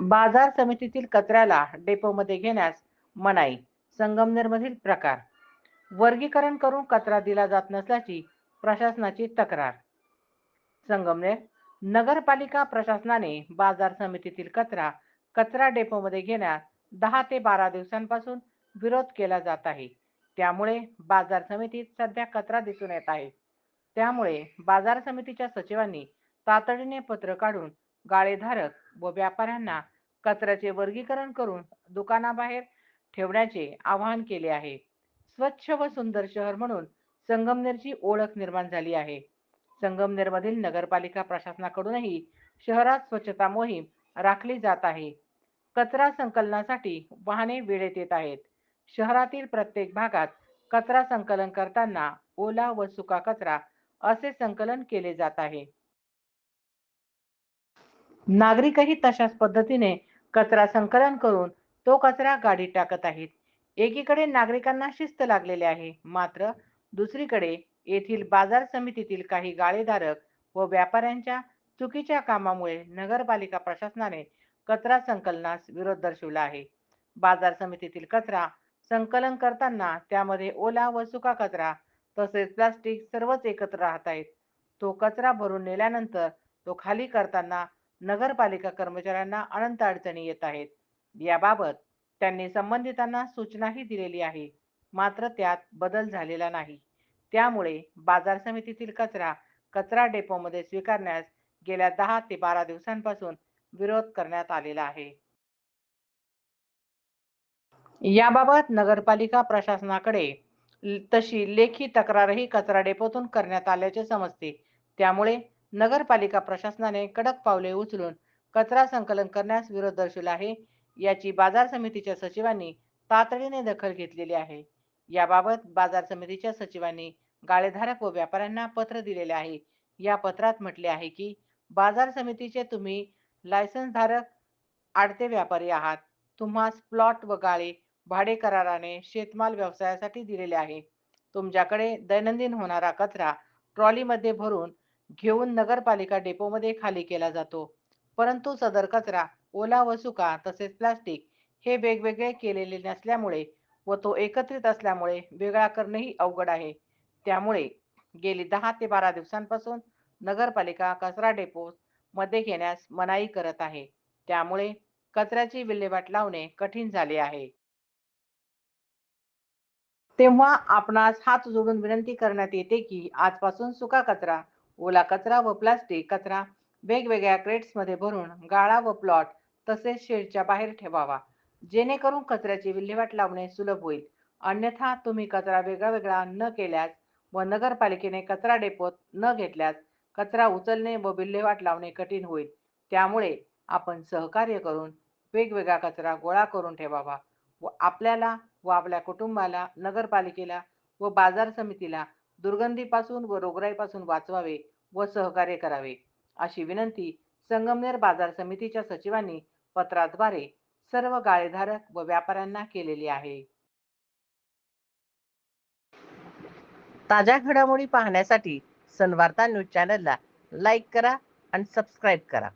बाजार समितीतील कचऱ्याला डेपोमध्ये घेण्यास मनाई संगमनेरमधील प्रकार. वर्गीकरण करून कचरा दिला जात नसल्याची प्रशासनाची तक्रार. संगमनेर नगरपालिका प्रशासनाने बाजार समितीतील कचरा कचरा डेपोमध्ये घेण्यास दहा ते बारा दिवसांपासून विरोध केला जात आहे. त्यामुळे बाजार समितीत सध्या कचरा दिसून येत आहे. त्यामुळे बाजार समितीच्या सचिवांनी तातडीने पत्र काढून गाळेधारक व व्यापाऱ्यांना कचऱ्याचे वर्गीकरण करून दुकानाबाहेर ठेवण्याचे आवाहन केले आहे. स्वच्छ व सुंदर शहर म्हणून संगमनेरची ओळख निर्माण झाली आहे. संगमनेरमधील नगरपालिका प्रशासनाकडूनही शहरात स्वच्छता मोहीम राखली जात आहे. कचरा संकलनासाठी वाहने वेळेत येत आहेत. शहरातील प्रत्येक भागात कचरा संकलन करताना ओला व सुका कचरा असे संकलन केले जात आहे. नागरिकही तशाच पद्धतीने कचरा संकलन करून तो कचरा गाडीत टाकत आहेत. एकीकडे नागरिकांना शिस्त लागलेली आहे मात्र दुसरीकडे येथील बाजार समितीतील काही गाळेधारक व व्यापाऱ्यांच्या चुकीच्या कामामुळे नगरपालिका प्रशासनाने कचरा संकलनास विरोध दर्शवला आहे. बाजार समितीतील कचरा संकलन करताना त्यामध्ये ओला व सुका कचरा तसेच प्लास्टिक सर्वच एकत्र राहत आहेत. तो कचरा भरून नेल्यानंतर तो खाली करताना नगरपालिका कर्मचाऱ्यांना अनंत अडचणी येत आहेत. याबाबत त्यांनी संबंधितांना सूचनाही दिलेली आहे. मात्र त्यात बदल झालेला नाही. त्यामुळे बाजार समितीतील कचरा कचरा डेपोमध्ये स्वीकारण्यास गेल्या दहा ते बारा दिवसांपासून विरोध करण्यात आलेला आहे. याबाबत नगरपालिका प्रशासनाकडे तशी लेखी तक्रारही कचरा डेपोतून करण्यात आल्याचे समजते. त्यामुळे नगरपालिका प्रशासनाने कडक पावले उचलून कचरा संकलन करण्यास विरोध दर्शवला आहे. याची बाजार समितीच्या सचिवांनी तातडीने दखल घेतलेली आहे. याबाबत बाजार समितीच्या सचिवांनी गाळेधारक व व्यापाऱ्यांना पत्र दिलेले आहे. या पत्रात म्हटले आहे की बाजार समितीचे तुम्ही लायसन्स धारक आडते व्यापारी आहात. तुम्हास प्लॉट व गाळे भाडे कराराने शेतमाल व्यवसायासाठी दिलेले आहे. तुमच्याकडे दैनंदिन होणारा कचरा ट्रॉलीमध्ये भरून घेऊन नगरपालिका डेपोमध्ये खाली केला जातो. परंतु सदर कचरा ओला व सुका तसेच प्लास्टिक हे वेगवेगळे केलेले नसल्यामुळे व तो एकत्रित असल्यामुळे वेगळा करणेही अवघड आहे. त्यामुळे गेली दहा ते बारा दिवसांपासून नगरपालिका कचरा डेपो मध्ये घेण्यास मनाई करत आहे. त्यामुळे कचऱ्याची विल्हेवाट लावणे कठीण झाले आहे. तेव्हा आपणास हात जोडून विनंती करण्यात येते की आजपासून सुका कचरा ओला कचरा व प्लास्टिक कचरा वेगवेगळ्या क्रेट्समध्ये भरून गाळा व प्लॉट तसेच शेडच्या बाहेर ठेवावा. जेणेकरून कचऱ्याची विल्हेवाट लावणे सुलभ होईल. अन्यथा तुम्ही कचरा वेगळा वेगळा न केल्यास व नगरपालिकेने कचरा डेपोत न घेतल्यास कचरा उचलणे व विल्हेवाट लावणे कठीण होईल. त्यामुळे आपण सहकार्य करून वेगवेगळा कचरा गोळा करून ठेवावा. व आपल्याला व आपल्या कुटुंबाला नगरपालिकेला व बाजार समितीला दुर्गंधीपासून व रोगराईपासून वाचवावे व सहकार्य करावे. अशी विनंती संगमनेर बाजार समितीच्या सचिवांनी पत्राद्वारे सर्व गाळेधारक व व्यापाऱ्यांना केलेली आहे. ताज्या घडामोडी पाहण्यासाठी सनवार्ता न्यूज चॅनलला लाईक करा आणि सबस्क्राईब करा.